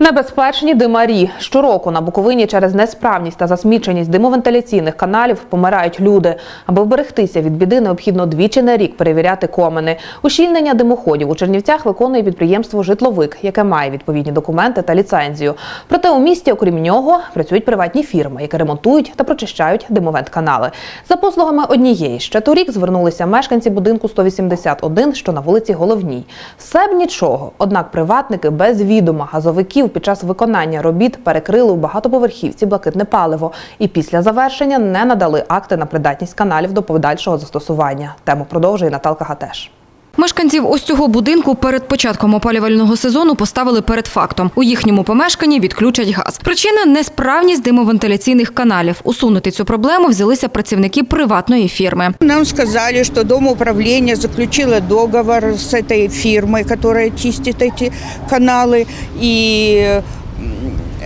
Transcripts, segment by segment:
Небезпечні димарі. Щороку на Буковині через несправність та засміченість димовентиляційних каналів помирають люди. Аби вберегтися від біди, необхідно двічі на рік перевіряти комини. Ущільнення димоходів у Чернівцях виконує підприємство Житловик, яке має відповідні документи та ліцензію. Проте у місті, окрім нього, працюють приватні фірми, які ремонтують та прочищають димовент-канали. За послугами однієї ще торік звернулися мешканці будинку 181, що на вулиці Головній. Все б нічого, однак приватники без відома газовиків під час виконання робіт перекрили у багатоповерхівці блакитне паливо і після завершення не надали акти на придатність каналів до подальшого застосування. Тему продовжує Наталка Гатеш. Мешканців ось цього будинку перед початком опалювального сезону поставили перед фактом. У їхньому помешканні відключать газ. Причина несправність димовентиляційних каналів. Усунути цю проблему взялися працівники приватної фірми. Нам сказали, что Дом управления заключило договор с этой фирмой, которая чистит эти каналы, и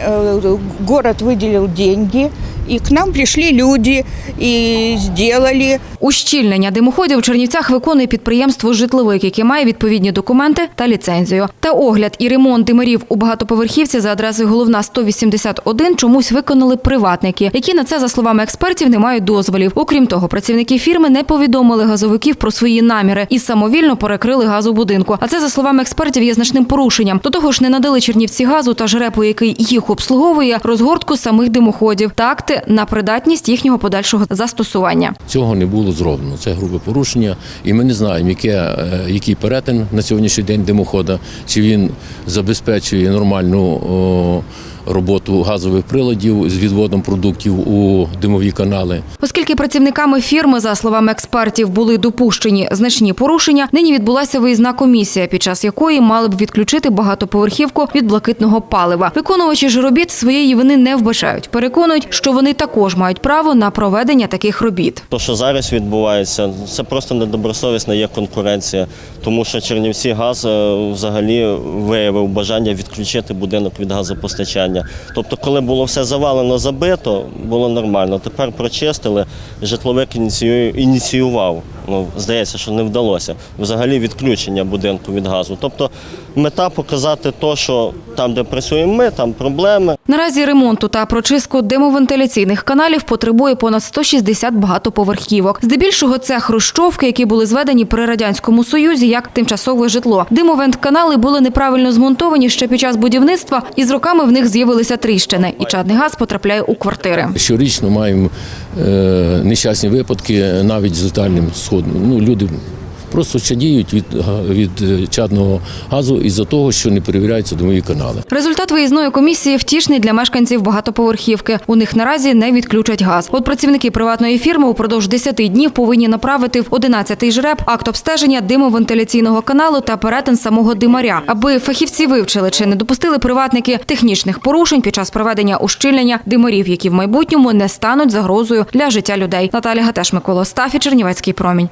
э, город выделил деньги, и к нам пришли люди и сделали Ущільнення димоходів у Чернівцях виконує підприємство «Житловик», яке має відповідні документи та ліцензію. Та огляд і ремонт димарів у багатоповерхівці за адресою Головна 181 чомусь виконали приватники, які на це, за словами експертів, не мають дозволів. Окрім того, працівники фірми не повідомили газовиків про свої наміри і самовільно перекрили газ у будинку. А це, за словами експертів, є значним порушенням. До того ж, не надали Чернівці газу та жрепу, який їх обслуговує, розгортку самих димоходів та акти на придатність їхнього подальшого застосування. Цього не було зроблено. Це грубе порушення, і ми не знаємо, яке, е, який перетин на сьогоднішній день димохода, чи він забезпечує нормальну о, роботу газових приладів з відводом продуктів у димові канали. Оскільки працівниками фірми, за словами експертів, були допущені значні порушення, нині відбулася виїзна комісія, під час якої мали б відключити багатоповерхівку від блакитного палива. Виконувачі ж робіт своєї вини не вбачають. Переконують, що вони також мають право на проведення таких робіт. То, що зараз відбувається, це просто недобросовісна є конкуренція, тому що Чернівці газ е, взагалі виявив бажання відключити будинок від газопостачання. Тобто, коли було все завалено, забито, було нормально. Тепер прочистили, житловик ініціював. Ну, здається, що не вдалося. Взагалі відключення будинку від газу. Тобто мета показати то, що там, де працюємо ми, там проблеми. Наразі ремонту та прочистку димовентиляційних каналів потребує понад 160 багатоповерхівок. Здебільшого це хрущовки, які були зведені при радянському союзі як тимчасове житло. Димовент-канали були неправильно змонтовані ще під час будівництва, і з роками в них з'явилися тріщини, і чадний газ потрапляє у квартири. Щорічно маємо е, нещасні випадки навіть з летальним сходом. Ну, люди просто чадіють від, від е, чадного газу із-за того, що не перевіряються димові канали. Результат виїзної комісії втішний для мешканців багатоповерхівки. У них наразі не відключать газ. От працівники приватної фірми упродовж 10 днів повинні направити в 11-й жреб акт обстеження димовентиляційного каналу та перетин самого димаря, аби фахівці вивчили чи не допустили приватники технічних порушень під час проведення ущільнення димарів, які в майбутньому не стануть загрозою для життя людей. Наталя Гатеш, Микола Стафі, Чернівецький промінь.